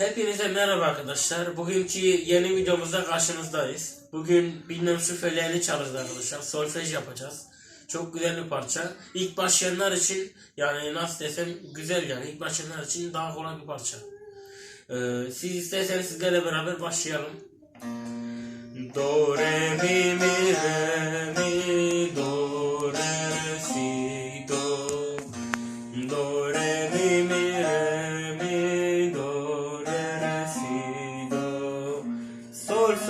Hepinize merhaba arkadaşlar. Bugünkü yeni videomuzda karşınızdayız. Bugün bilmem şüphelerini çalacağız arkadaşlar. Solfej yapacağız. Çok güzel bir parça. İlk başlayanlar için yani nasıl desem güzel yani. İlk başlayanlar için daha kolay bir parça. Ee, siz isterseniz sizlerle beraber başlayalım.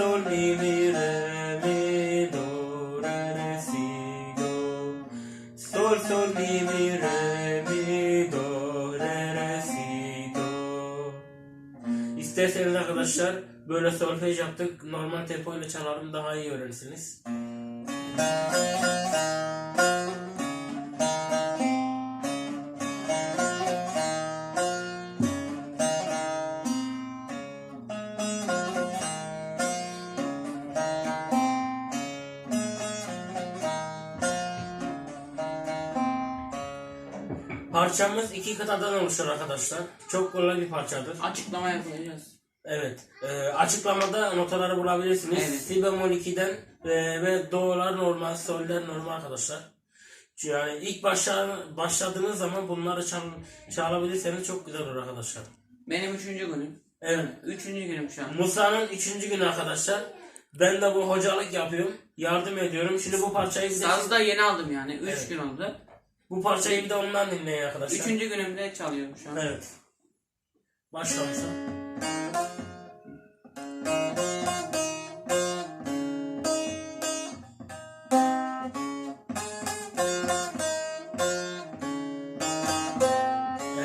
Sol mi mi re mi do re re si do Sol sol mi mi re mi do re re si do İsterseniz arkadaşlar böyle solfej yaptık. Normal tempo ile çalalım daha iyi öğrenirsiniz. Parçamız iki kıtadan oluşur arkadaşlar. Çok kolay bir parçadır. Açıklama yapacağız. Evet. e, açıklamada notaları bulabilirsiniz. Evet. Si bemol 2'den e, ve do'lar normal, sol'ler normal arkadaşlar. Yani ilk başla, başladığınız zaman bunları çal, çalabilirseniz çok güzel olur arkadaşlar. Benim üçüncü günüm. Evet. Üçüncü günüm şu an. Musa'nın üçüncü günü arkadaşlar. Ben de bu hocalık yapıyorum. Yardım ediyorum. Şimdi bu parçayı de, Sazı da yeni aldım yani. Üç Evet. gün oldu. Bu parçayı bir de ondan dinleyin arkadaşlar. Üçüncü günümde çalıyorum şu an. Evet. Başla Musa.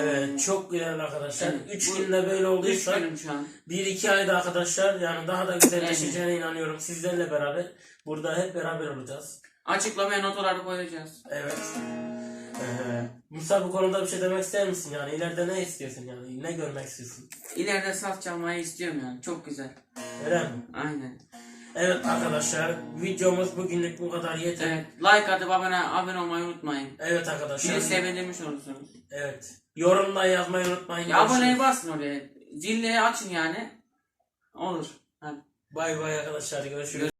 Evet çok güzel arkadaşlar. Evet, 3 bu- günde böyle Üç olduysa günüm şu an. 1-2 ayda arkadaşlar yani daha da güzelleşeceğine inanıyorum. Sizlerle beraber burada hep beraber olacağız. Açıklamaya notaları koyacağız. Evet. Ee, Musa bu konuda bir şey demek ister misin yani? ileride ne istiyorsun yani? Ne görmek istiyorsun? İleride saz çalmayı istiyorum yani. Çok güzel. Öyle mi? Aynen. Evet arkadaşlar videomuz bugünlük bu kadar yeter. Evet. Like atıp abone, abone olmayı unutmayın. Evet arkadaşlar. Bizi sevindirmiş olursunuz. Evet. Yorumda yazmayı unutmayın. Ya Görüşürüz. basın oraya. Zilleri açın yani. Olur. Hadi. Bay bay arkadaşlar görüşürüz.